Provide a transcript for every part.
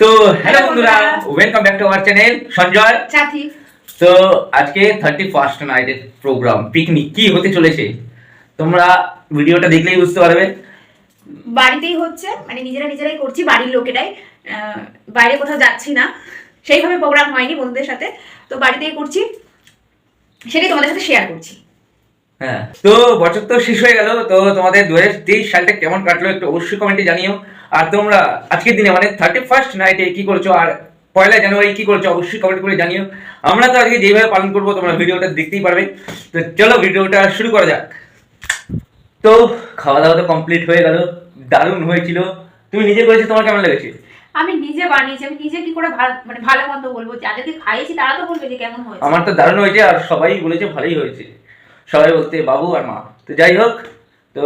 তো হ্যালো বন্ধুরা। Welcome back to our channel Sanjay. Sathi. তো আজকে থার্টি ফার্স্ট নাইটের প্রোগ্রাম পিকনিক কি হতে চলেছে? তোমরা ভিডিওটা দেখলেই বুঝতে পারবে। বাড়িতেই হচ্ছে মানে নিজেরা নিজেরাই করছি বাড়ির লোকেরাই বাইরে কোথাও যাচ্ছি না। সেইভাবে প্রোগ্রাম হয়নি বন্ধুদের সাথে। তো বাড়িতেই করছি সেটাই তোমাদের সাথে শেয়ার করছি। হ্যাঁ। তো বছর তো শেষ হয়ে গেল তো তোমাদের দু হাজার তেইশ সালটা কেমন কাটলো একটু অবশ্যই কমেন্টে জানিও। আর তোমরা আজকের দিনে মানে থার্টি ফার্স্ট নাইটে কি করছ আর পয়লা জানুয়ারি কি করছ অবশ্যই কমেন্ট করে জানিও। আমরা তো আজকে যেভাবে পালন করব তোমরা ভিডিওটা দেখতেই পারবে। তো চলো ভিডিওটা শুরু করা যাক। তো খাওয়া দাওয়া তো কমপ্লিট হয়ে গেল দারুণ হয়েছিল। তুমি নিজে করেছ তোমার কেমন লেগেছে? আমি নিজে বানিয়েছি আমি নিজে কি করে ভালো মানে ভালো মন্দ বলব? যাদেরকে খাইয়েছি তারা তো বলবে যে কেমন হয়েছে। আমার তো দারুণ হয়েছে আর সবাই বলেছে ভালোই হয়েছে। সবাই বলতে বাবু আর মা। তো যাই হোক তো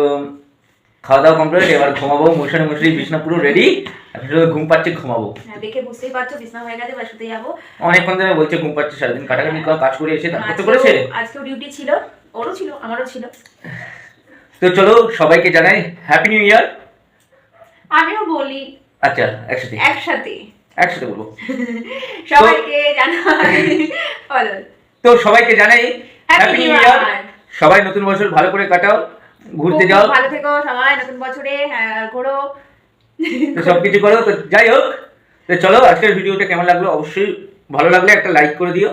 খাওয়া দাওয়া কমপ্লিট এবার ঘুমাবো মশারি মশারি বিছনা পুরো রেডি এখন শুধু ঘুম পাচ্ছে ঘুমাবো। হ্যাঁ, দেখে বুঝতেই পারছ বিছনা হয়ে গেছে শুতে যাব। অনেকক্ষণ ধরে বলছে ঘুম পাচ্ছে সারাদিন কাটাকাটি কাজ করে এসে তারপর তো করেছে। আজকেও ডিউটি ছিল ওরও ছিল আমারও ছিল। তো চলো সবাইকে জানাই হ্যাপি নিউ ইয়ার আমিও বলি আচ্ছা একসাথে। একসাথে। একসাথে বলব। সবাইকে জানাই তো সবাইকে জানাই হ্যাপি নিউ ইয়ার! সবাই নতুন বছর ভালো করে কাটাও ঘুরতে যাও। ভালো থেকো সবাই নতুন বছরে হ্যাঁ, ঘোরো। সবকিছু করো তো যাই হোক তো চলো আজকের ভিডিওটা কেমন লাগল? অবশ্যই ভালো লাগলে একটা লাইক করে দিও।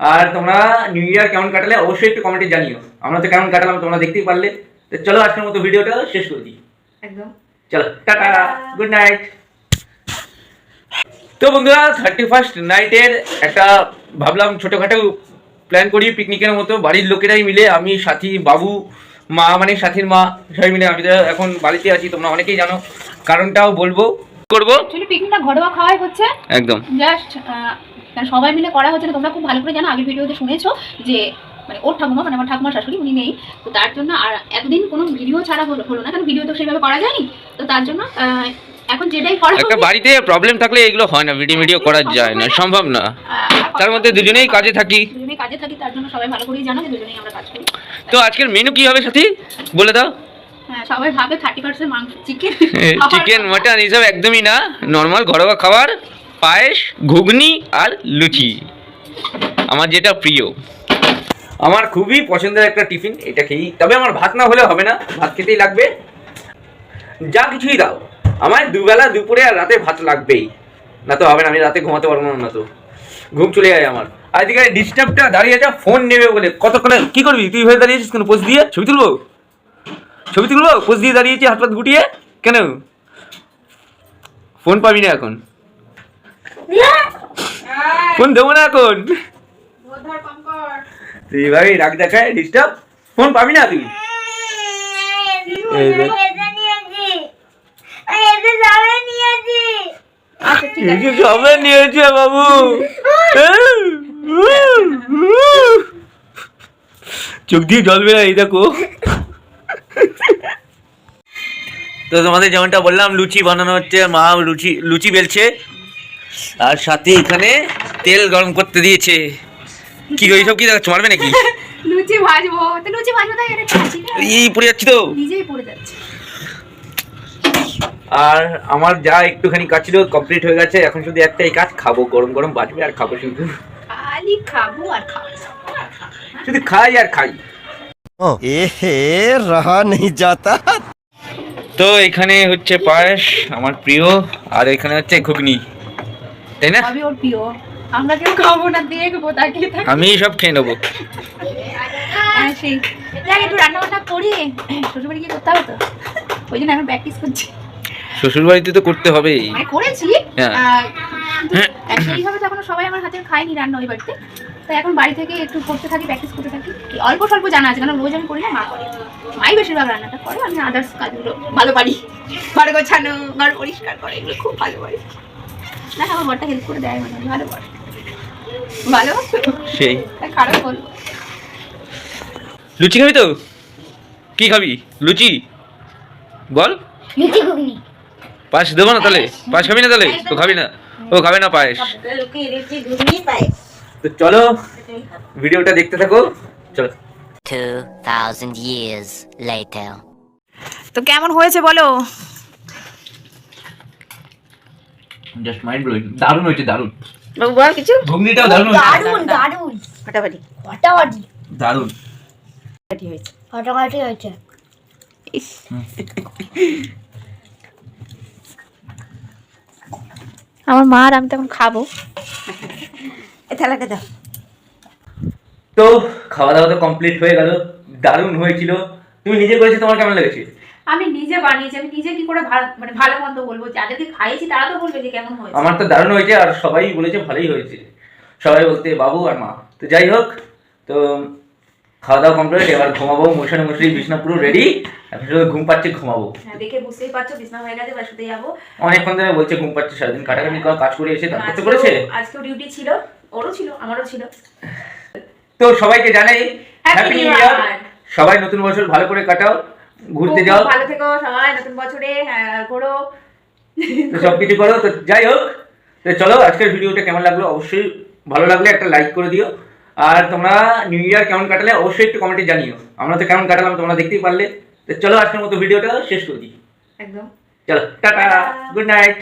আর তোমরা নিউ ইয়ার কেমন কাটালে অবশ্যই একটু কমেন্টে জানিও। আমরা তো কেমন কাটালাম তোমরা দেখতেই পারলে। তো চলো আজকের মতো ভিডিওটা শেষ করে দিই। একদম। চলো টাটা টাটা। গুড নাইট তো বন্ধুরা থার্টি ফার্স্ট নাইটের একটা ভাবলাম ছোটোখাটো প্ল্যান করি পিকনিকের মতো বাড়ির লোকেরাই মিলে আমি সাথী বাবু মা মানে সাথীর মা সবাই মিলে আমি এখন বাড়িতে আছি তোমরা অনেকেই জানো। কারণটাও বলব। করব। পিকনিকটা ঘরোয়া খাওয়াই হচ্ছে। একদম। জাস্ট সবাই মিলে করা হচ্ছে তোমরা খুব ভালো করে জানো আগের ভিডিওতে শুনেছো যে মানে ওর ঠাকুমা মানে আমার ঠাকুমার শাশুড়ি উনি নেই। তো তার জন্য আর এতদিন কোনো ভিডিও ছাড়া হলো না। কারণ ভিডিও তো সেইভাবে করা যায়নি। তো তার জন্য এখন যেটাই করা একটা বাড়িতে প্রবলেম থাকলে এগুলো হয় না ভিডিও ভিডিও করা যায় না সম্ভব না। তার মধ্যে দুজনেই কাজে থাকি। দুজনেই কাজে থাকি তার জন্য সবাই ভালো করেই জানো যে দুজনেই আমরা কাজ করি। তো আজকের মেনু কি হবে সাথী? বলে দাও। হ্যাঁ সবাই ভাবে থার্টি পার্সেন্ট মাংস চিকেন চিকেন মাটন এইসব একদমই না। নর্মাল ঘরোয়া খাবার পায়েস ঘুগনি আর লুচি। আমার যেটা প্রিয়। আমার খুবই পছন্দের একটা টিফিন এটা খেয়েই। তবে আমার ভাত না হলে হবে না ভাত খেতেই লাগবে। যা কিছুই দাও। আমার দুবেলা, দুপুরে আর রাতে ভাত লাগবেই। না তো হবে না, আমি রাতে ঘুমাতে পারব না তো। ঘুম চলে যায় আমার। আর এদিকে ডিস্টার্বটা দাঁড়িয়ে আছে ফোন নেবে বলে। কতক্ষণে? কি করবি? তুই হয়ে দাঁড়িয়েছিস কেন? পোজ দিয়ে? ছবি তুলবো? ছবি তুলবো? পোজ দিয়ে দাঁড়িয়েছি, হাত পাত গুটিয়ে? কেন? ফোন পাবি না এখন। ফোন দেবো না এখন। তুই এইভাবেই রাগ দেখায় ডিস্টার্ব ফোন পাবি না তুই? যে সবে নিয়েছে। বাবু। চোখ দিয়ে জল বেরোয় এই দেখো। তো তোমাদের যেমনটা বললাম লুচি বানানো হচ্ছে মা লুচি লুচি বেলছে। আর সাথে এখানে তেল গরম করতে দিয়েছে। কি গো, এইসব কি দেখাচ্ছ? মারবে নাকি? লুচি ভাজবো। তো লুচি ভাজবো তাই এটা খাচ্ছি এই পড়ে যাচ্ছি তো? নিজেই পড়ে যাচ্ছে। আর আমার যা একটুখানি কাজ ছিল কমপ্লিট হয়ে গেছে। এখন শুধু একটাই কাজ খাব গরম গরম বাঁচবে আর খাব শুধু। খালি খাব আর খাব। শুধু খাই আর খাই। এহে রাহা নেই যাতা। তো এখানে হচ্ছে পায়েস আমার প্রিয় আর এখানে হচ্ছে ঘুগনি। তাই না? আমি ওর প্রিয়। আমরা কেউ খাব না দেখব তাকিয়ে থাকি আমি সব খেয়ে নেব। রান্না বান্না করি। শ্বশুরবাড়ি গিয়ে করতে হবে তো? ওই জন্য আমি প্র্যাকটিস করছি। শ্বশুর বাড়িতে তো করতে হবেই। মানে করেছি। হ্যাঁ। আহ, কিন্তু সেইভাবে তো এখনও সবাই আমার হাতের খায়নি রান্না ওই বাড়িতে। তাই এখন বাড়ি থেকে একটু করতে থাকি প্র্যাকটিস করতে থাকি। কি অল্প স্বল্প জানা আছে কারণ রোজ আমি করি না মা করে। মাই বেশিরভাগ রান্নাটা করে আমি আদার্স কাজগুলো ভালো পারি। ঘর গোছানো ঘর পরিষ্কার করে এগুলো খুব ভালো পারি। না আমার বরটা হেল্প করে দেয় মানে ভালো করে ভালো? সেই। খারাপ বলব লুচি খাবি তো? কি খাবি? লুচি? বল। লুচি ঘুগনি। পায়েস দেবো না তাহলে? পায়েস। খাবি না তাহলে? ও খাবি না। ও খাবে না পায়েস। তো চলো ভিডিওটা দেখতে থাকো। চলো। 2,000 years later. তো কেমন হয়েছে বলো? জাস্ট মাইন্ড ব্লোয়িং দারুণ হয়েছে দারুণ। বাবু বল কিছু? ঘুগনিটাও দারুণ হয়েছে। দারুণ দারুণ ফাটাফাটি। ফাটাফাটি। দারুণ। ফাটাফাটি হয়েছে। ফাটাফাটি হয়েছে। আমার মা আর আমি তখন খাব। এ থালাটা দাও তো খাওয়া দাওয়া তো কমপ্লিট হয়ে গেল দারুণ হয়েছিল। তুমি নিজে করেছ তোমার কেমন লেগেছে? আমি নিজে বানিয়েছি আমি নিজে কি করে ভালো মানে ভালো মন্দ বলব? যাদেরকে খাইয়েছি তারা তো বলবে যে কেমন হয়েছে। আমার তো দারুণ হয়েছে আর সবাই বলেছে ভালোই হয়েছে। সবাই বলতে বাবু আর মা। তো যাই হোক তো খাওয়া দাওয়া কমপ্লিট এবার ঘুমাবো মোশানি মুসরি বিছনা পুরো রেডি এখন শুধু ঘুম পাচ্ছে ঘুমাবো। হ্যাঁ, দেখে বুঝতেই পারছ বিছনা হয়ে গেছে শুতে যাব। অনেকক্ষণ ধরে বলছে ঘুম পাচ্ছে সারাদিন কাটাকাটি কাজ করে এসে তারপর তো করেছে। আজকেও ডিউটি ছিল ওরও ছিল আমারও ছিল। তো সবাইকে জানাই হ্যাপি নিউ ইয়ার সবাই নতুন বছর ভালো করে কাটাও ঘুরতে যাও। ভালো থেকো সবাই নতুন বছরে হ্যাঁ, ঘোরো। সব কিছু করো তো যাই হোক তো চলো আজকের ভিডিওটা কেমন লাগল? অবশ্যই ভালো লাগলে একটা লাইক করে দিও। আর তোমরা নিউ ইয়ার কেমন কাটালে অবশ্যই একটু কমেন্টে জানিও। আমরা তো কেমন কাটালাম তোমরা দেখতেই পারলে। তো চলো আজকের মতো ভিডিওটা শেষ করে দিই। একদম। চলো টাটা টাটা। Good night